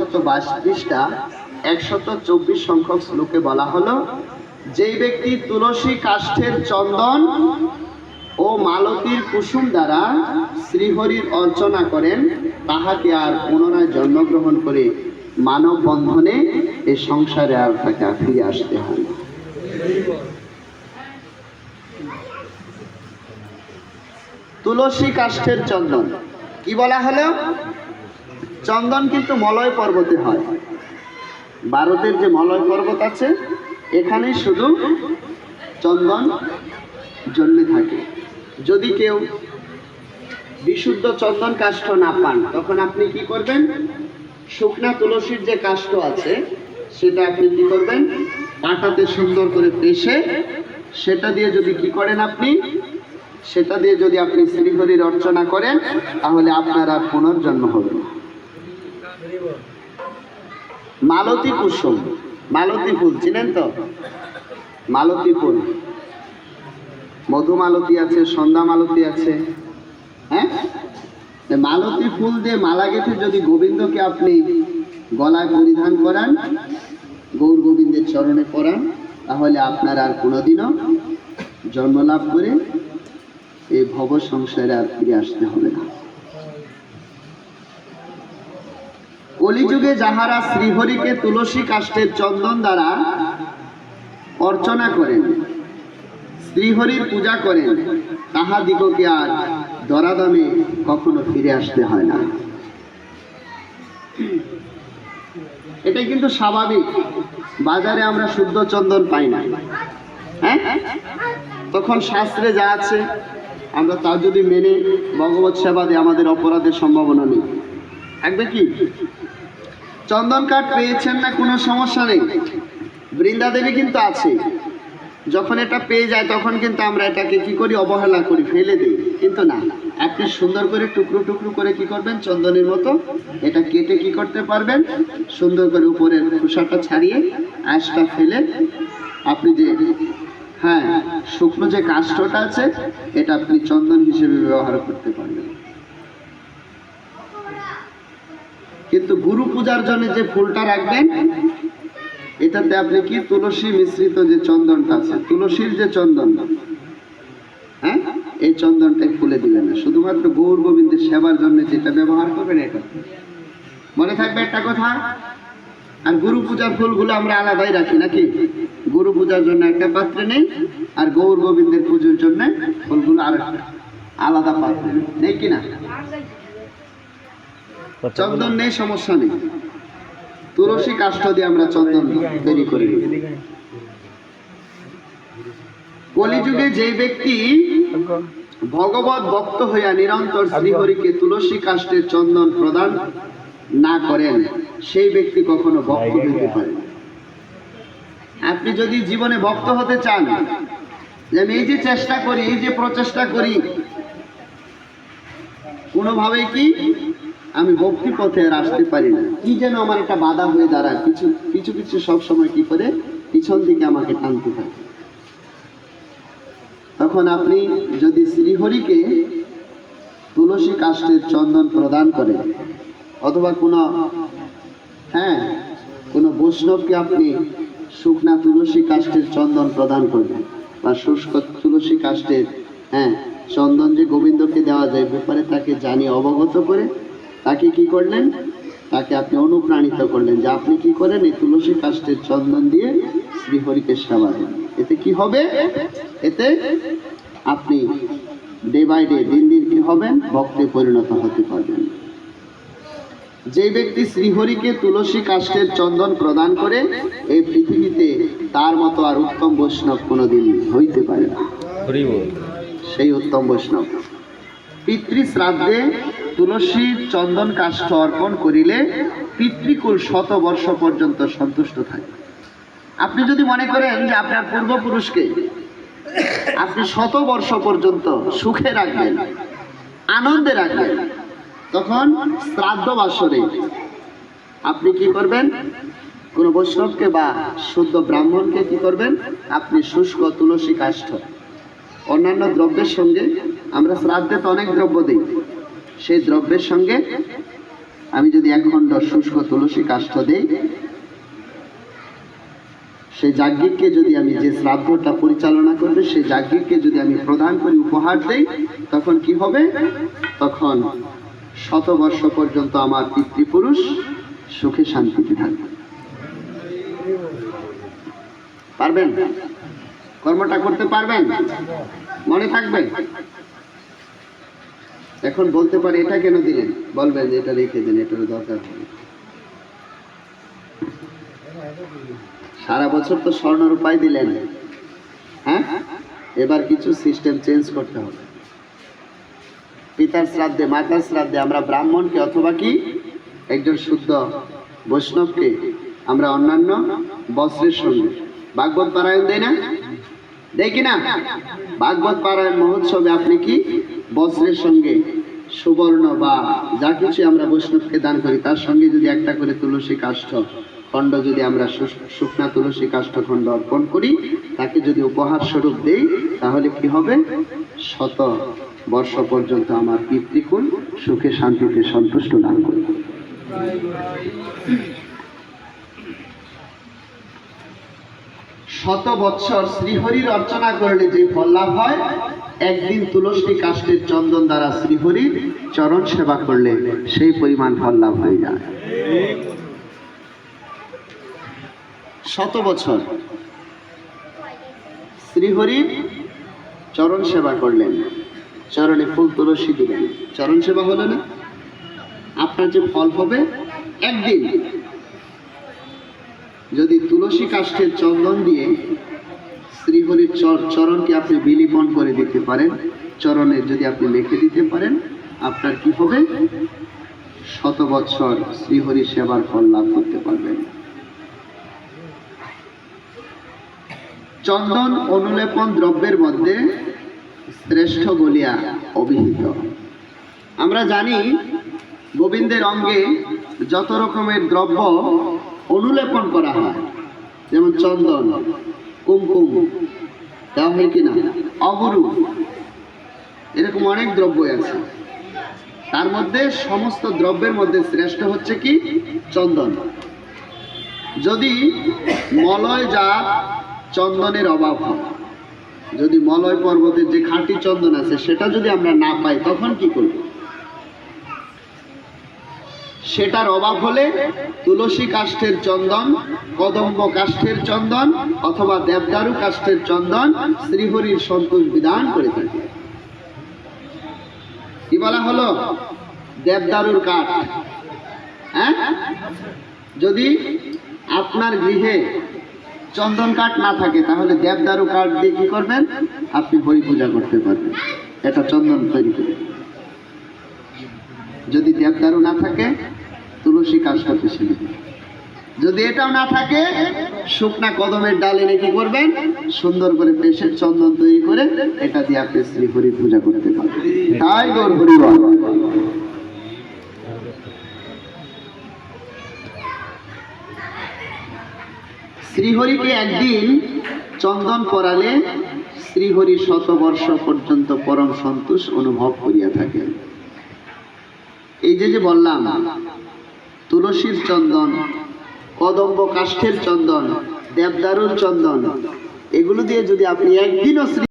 শত বাইশ পৃষ্ঠা, একশত চব্বিশ সংখ্যক শ্লোকে বলা হলো, যেই ব্যক্তি তুলসী কাষ্ঠের চন্দন ও মালতীর কুসুম দ্বারা শ্রীহরির অর্চনা করেন, তাহাকে আর পুনরায় জন্মগ্রহণ করে মানব বন্ধনে এই সংসারে আর তাকে ফিরে আসতে হয় তুলসী কাষ্ঠের চন্দন, কি বলা হলো? চন্দন কিন্তু মলয় পর্বতে হয়। ভারতের যে মলয় পর্বত আছে এখানে শুধু চন্দন জন্মে থাকে। যদি কেউ বিশুদ্ধ চন্দন কাষ্ঠ না পান, তখন আপনি কি করবেন? শুকনা তুলসীর যে কাষ্ঠ আছে, সেটা আপনি কি করবেন? পাটাতে সুন্দর করে পেশে সেটা দিয়ে যদি কি করেন আপনি? সেটা দিয়ে যদি আপনি শ্রীহরির অর্চনা করেন, তাহলে আপনার আর পুনর্জন্ম হবে না। মালতী কুসুম, মালতী ফুল, চিনেন তো? মালতী ফুল। মধুমালতী আছে, সন্ধ্যা মালতী আছে। হ্যাঁ? মালতী ফুল দিয়ে মালা গেঁথে যদি গোবিন্দকে আপনি গলায় পরিধান করান, গৌর গোবিন্দের চরণে পরান, তাহলে আপনার আর কোনোদিনও জন্ম লাভ করে এই ভব সংসারে আর ফিরে আসতে হবে না। কলিযুগে যাহারা শ্রীহরিকে তুলসী কাষ্ঠের চন্দন দ্বারা অর্চনা করেন, শ্রীহরির পূজা করেন, তাহাদিগকে আর দরাদমে কখনো ফিরে আসতে হয় না। এটাই কিন্তু স্বাভাবিক। বাজারে আমরা শুদ্ধ চন্দন পাই না। হ্যাঁ? তখন শাস্ত্রে যা আছে, আমরা তা যদি মেনে, ভগবত সেবা দিয়ে আমাদের অপরাধের সম্ভাবনা নেই। থাকবে কি? চন্দন কাঠ পেয়েছেন না, কোনো সমস্যা নেই। বৃন্দা দেবী কিন্তু আছে। যখন এটা পেয়ে যায়, তখন কিন্তু আমরা এটাকে কি করি? অবহেলা করি, ফেলে দিই। কিন্তু না, আপনি সুন্দর করে টুকরো টুকরো করে কি করবেন? চন্দনের মতো এটা কেটে কি করতে পারবেন? সুন্দর করে উপরের খোসাটা ছাড়িয়ে আঁশটা ফেলে আপনি যে হ্যাঁ শুকনো যে কাষ্ঠটা আছে, এটা আপনি চন্দন হিসেবে ব্যবহার করতে পারবেন। কিন্তু গুরু পূজার জন্য যে ফুলটা রাখবেন, এটাতে আপনি কি তুলসী মিশ্রিত যে চন্দনটা আছে, তুলসীর যে চন্দন হ্যাঁ? এই চন্দনটাই ফুলে দিলেন না। শুধুমাত্র গৌর গোবিন্দের সেবার জন্য যেটা ব্যবহার করবেন এটা। মনে থাকবে একটা কথা? আর গুরু পূজার ফুলগুলো আমরা আলাদাই রাখি নাকি? গুরু পূজার জন্য একটা পাত্রে নেই, আর গৌর গোবিন্দের পুজোর জন্য ফুলগুলো আর আলাদা পাত্রে। নেই। কিনা চন্দন নেই, সমস্যা নেই। তুলসী কাষ্ঠ দিয়ে আমরা চন্দন তৈরি করি। কলিযুগে যে ব্যক্তি ভগবত ভক্ত হইয়া নিরন্তর শ্রীহরিকে তুলসী কাষ্ঠের চন্দন প্রদান না করেন, সেই ব্যক্তি কখনো ভক্ত হইতে পারে আপনি যদি জীবনে ভক্ত হতে চান, যে আমি এই যে চেষ্টা করি, এই যে প্রচেষ্টা করি, কোনোভাবেই কি আমি ভক্তি পথে আর আসতে পারি না। কি যেন আমার একটা বাধা হয়ে দাঁড়ায়। কিছু কিছু কিছু সব সময় কি করে? পিছন থেকে আমাকে টানতে থাকে। তখন আপনি যদি শ্রীহরিকে তুলসী কাষ্টের চন্দন প্রদান করেন, অথবা কোনো হ্যাঁ কোনো বৈষ্ণবকে আপনি শুকনা তুলসী কাষ্ঠের চন্দন প্রদান করবেন বা শুষ্ক তুলসী কাষ্টের হ্যাঁ চন্দন যে গোবিন্দকে দেওয়া যায়, ব্যাপারে তাকে জানিয়ে অবগত করে তাকে কি করলেন? তাকে আপনি অনুপ্রাণিত করলেন যে আপনি কি করেন? এই তুলসী কাষ্ঠের চন্দন দিয়ে শ্রীহরিকে সেবা দেন। এতে কি হবে? এতে আপনি ডে বাই ডে দিন দিন কি হবেন? ভক্তে পরিণত হতে পারবেন। যে ব্যক্তি শ্রীহরিকে তুলসী কাষ্ঠের চন্দন প্রদান করে এই পৃথিবীতে তার মতো আর উত্তম বৈষ্ণব কোনোদিন হইতে পারে না। সেই উত্তম বৈষ্ণব। পিতৃ শ্রাদ্ধে তুলসী চন্দন কাষ্ঠ অর্পণ করিলে পিতৃকুল শত বর্ষ পর্যন্ত সন্তুষ্ট থাকে। আপনি যদি মনে করেন যে আপনার পূর্বপুরুষকে আপনি শত বর্ষ পর্যন্ত সুখে রাখবেন, আনন্দে রাখবেন, তখন শ্রাদ্ধ বাসরে আপনি কি করবেন? কোন বৈষ্ণবকে বা শুদ্ধ ব্রাহ্মণকে কি করবেন? আপনি শুষ্ক তুলসী কাষ্ঠ। অন্যান্য দ্রব্যের সঙ্গে আমরা শ্রাদ্ধে তো অনেক দ্রব্য দিই। সেই দ্রব্যের সঙ্গে আমি যদি এক খণ্ড শুষ্ক তুলসী কাষ্ঠ দেই, সেই যাজ্ঞিককে যদি আমি যে শ্রাদ্ধটা পরিচালনা করবে, সেই যাজ্ঞিককে যদি আমি প্রদান করি, উপহার দেই, তখন কি হবে? তখন শত বর্ষ পর্যন্ত আমার পিতৃপুরুষ সুখে শান্তিতে থাকবে। পারবেন? কর্মটা করতে পারবেন? মনে থাকবে? এখন বলতে পারে, এটা কেন দিলেন? বলবেন যে এটা রেখে দিন এটার দরকার হবে। সারা বছর তো স্বর্ণ রূপাই দিলেন। হ্যাঁ? এবার কিছু সিস্টেম চেঞ্জ করতে হবে। পিতার শ্রাদ্ধে, মাতার শ্রাদ্ধে আমরা ব্রাহ্মণকে অথবা কি? একজন শুদ্ধ বৈষ্ণবকে আমরা অন্যান্য বস্ত্রের সঙ্গে। ভাগবত পারায়ণ দেয় না? দেয় কি না? ভাগবত পারায়ণ মহোৎসবে আপনি কি বস্ত্রের সঙ্গে সুবর্ণ বা যা কিছু আমরা বৈষ্ণবকে দান করি, তার সঙ্গে যদি একটা করে তুলসী কাষ্ঠ খণ্ড, যদি আমরা শুকনা তুলসী কাষ্ঠ খণ্ড অর্পণ করি, তাকে যদি উপহার স্বরূপ দেই, তাহলে কি হবে? শত বর্ষ পর্যন্ত আমার পিতৃকুল সুখে শান্তিতে সন্তুষ্ট দান করবে। শত বৎসর শ্রীহরির অর্চনা করলে যে ফল লাভ হয় একদিন তুলসী কাষ্টের চন্দন দ্বারা শ্রীহরির চরণ সেবা করলে সেই পরিমাণ ফল লাভ হয়ে যায়। শত বছর শ্রীহরির চরণ সেবা করলেন। চরণে ফুল তুলসী দিলেন। চরণ সেবা হলো না? আপনার যে ফল হবে একদিন। যদি তুলসী কাষ্ঠের চন্দন দিয়ে শ্রীহরির চর- চরণকে আপনি বিলিপন করে দিতে পারেন। চরণে যদি আপনি মেখে দিতে পারেন, আপনার কি হবে? শত বৎসর শ্রীহরি সেবার ফল লাভ করতে পারবেন। চন্দন অনুলেপন দ্রব্যের মধ্যে শ্রেষ্ঠ বলিয়া অভিহিত। আমরা জানি গোবিন্দের অঙ্গে যত রকমের দ্রব্য অনুলেপন করা হয়, যেমন চন্দন কুমকুম। দেওয়া হয় কিনা অগুরু এরকম অনেক দ্রব্যই আছে। তার মধ্যে সমস্ত দ্রব্যের মধ্যে শ্রেষ্ঠ হচ্ছে কি? চন্দন। যদি মলয় জাত চন্দনের অভাব হয়, যদি মলয় পর্বতের যে খাঁটি চন্দন আছে, সেটা যদি আমরা না পাই, তখন কি করব? সেটার অভাব হলে তুলসী কাষ্ঠের চন্দন, কদম্ব কাষ্ঠের চন্দন অথবা দেবদারু কাষ্ঠের চন্দন শ্রীহরির সন্তোষ বিধান করে থাকে। কি বলা হলো? দেবদারুর কাঠ। হ্যাঁ? যদি আপনার গৃহে চন্দন কাঠ না থাকে, তাহলে দেবদারু কাঠ দিয়ে কি করবেন? আপনি হরি পূজা করতে পারবেন। এটা চন্দন তৈরি করে। যদি দেবদারু না থাকে তুলসী কাজটা পিছিয়ে নেবেন যদি এটাও না থাকে, শুকনা কদমের ডাল এনে কি করবেন? সুন্দর করে পেশের চন্দন তৈরি করে এটা দিয়ে আপনি শ্রী হরি পূজা করতে পারবেন। তাই গৌর হরি শ্রীহরিকে একদিন চন্দন পরালে শ্রীহরি শতবর্ষ পর্যন্ত পরম সন্তোষ অনুভব করিয়া থাকেন। এই যে যে বললাম তুলসীর চন্দন কদম্ব কাষ্ঠের চন্দন দেবদারুর চন্দন। এগুলো দিয়ে যদি আপনি একদিনও